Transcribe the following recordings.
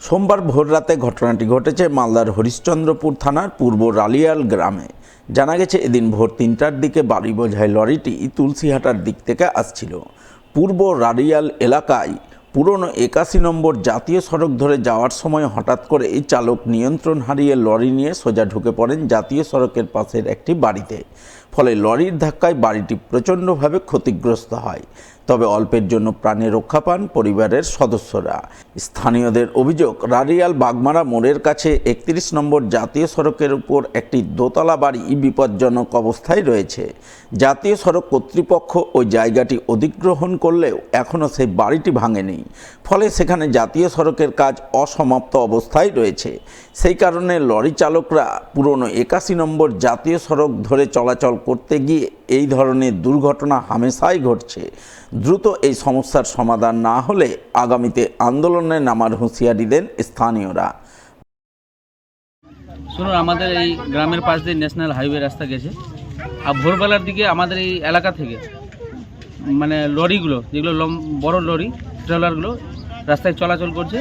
সোমবার ভোররাতে ঘটনাটি ঘটেছে মালদার হরিশ্চন্দ্রপুর থানার পূর্ব রালিয়াল গ্রামে। জানা গেছে, এদিন ভোর তিনটার দিকে বাড়ি বোঝাই লরিটি তুলসীহাটার দিক থেকে আসছিল। পূর্ব রালিয়াল এলাকায় পুরনো একাশি নম্বর জাতীয় সড়ক ধরে যাওয়ার সময় হঠাৎ করে এই চালক নিয়ন্ত্রণ হারিয়ে লরি নিয়ে সোজা ঢুকে পড়েন জাতীয় সড়কের পাশের একটি বাড়িতে। ফলে লরির ধাক্কায় বাড়িটি প্রচণ্ডভাবে ক্ষতিগ্রস্ত হয়। তবে অল্পের জন্য প্রাণে রক্ষা পান পরিবারের সদস্যরা। স্থানীয়দের অভিযোগ রারিয়াল বাগমারা মোড়ের কাছে একত্রিশ নম্বর জাতীয় সড়কের উপর একটি দোতলা বাড়ি বিপজ্জনক অবস্থায় রয়েছে। জাতীয় সড়ক কর্তৃপক্ষ ওই জায়গাটি অধিগ্রহণ করলেও এখনও সেই বাড়িটি ভাঙেনি। ফলে সেখানে জাতীয় সড়কের কাজ অসমাপ্ত অবস্থায় রয়েছে। সেই কারণে লরি চালকরা পুরনো একাশি নম্বর জাতীয় সড়ক ধরে চলাচল করতে গিয়ে এই ধরনের দুর্ঘটনা হামেশাই ঘটছে। দ্রুত এই সমস্যার সমাধান না হলে আগামীতে আন্দোলনে নামার হুঁশিয়ারি দেন স্থানীয়রা। শুনুন, আমাদের এই গ্রামের পাশ দিয়ে ন্যাশনাল হাইওয়ে রাস্তা গেছে। আর ভোরবেলার দিকে আমাদের এই এলাকা থেকে মানে লরিগুলো, যেগুলো বড় লরি, ট্রেলারগুলো রাস্তায় চলাচল করছে।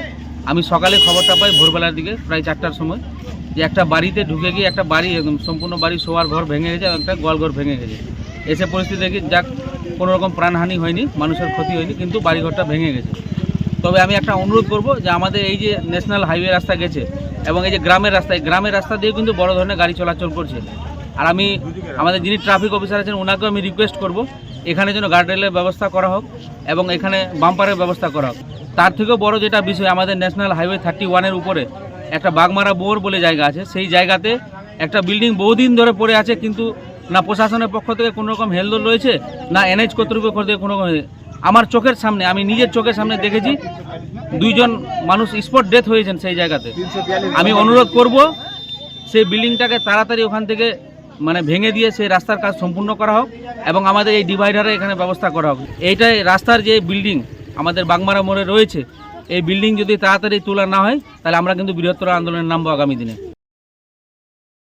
আমি সকালে খবরটা পাই, ভোরবেলার দিকে প্রায় চারটার সময়। যে একটা বাড়িতে ঢুকে গিয়ে একটা বাড়ি, একদম সম্পূর্ণ বাড়ি শোয়ার ঘর ভেঙে গেছে, একটা গোয়ালঘর ভেঙে গেছে। এসে পরিস্থিতি দেখি, যাক কোনো রকম প্রাণহানি হয়নি, মানুষের ক্ষতি হয়নি, কিন্তু বাড়িঘরটা ভেঙে গেছে। তবে আমি একটা অনুরোধ করব যে আমাদের এই যে ন্যাশনাল হাইওয়ে রাস্তা গেছে, এবং এই যে গ্রামের রাস্তা, এই গ্রামের রাস্তা দিয়ে কিন্তু বড় ধরনের গাড়ি চলাচল করছে। আর আমি, আমাদের যিনি ট্রাফিক অফিসার আছেন ওনাকেও আমি রিকোয়েস্ট করব, এখানে যেন গার্ডরেলের ব্যবস্থা করা হোক, এবং এখানে বাম্পারের ব্যবস্থা করা হোক। তার থেকেও বড় যেটা বিষয় আমাদের ন্যাশনাল হাইওয়ে থার্টি ওয়ানের উপরে একটা বাগমারা বোর বলে জায়গা আছে। সেই জায়গাতে একটা বিল্ডিং বহুদিন ধরে পড়ে আছে, কিন্তু না প্রশাসনের পক্ষ থেকে কোনো রকম হেলদোল রয়েছে, না এনএইচ কর্তৃপক্ষ থেকে কোনো রকম আমার চোখের সামনে, আমি নিজের চোখের সামনে দেখেছি, দুইজন মানুষ স্পট ডেথ হয়েছেন সেই জায়গাতে। আমি অনুরোধ করব, সেই বিল্ডিংটাকে তাড়াতাড়ি ওখান থেকে মানে ভেঙে দিয়ে সেই রাস্তার কাজ সম্পূর্ণ করা হোক এবং আমাদের এই ডিভাইডারে এখানে ব্যবস্থা করা হোক। এইটাই রাস্তার যে বিল্ডিং আমাদের বাগমারা মোড়ে রয়েছে এই বিল্ডিং যদি তাড়াতাড়ি তোলা না হয়, তাহলে আমরা কিন্তু বৃহত্তর আন্দোলনের নামবো আগামী দিনে।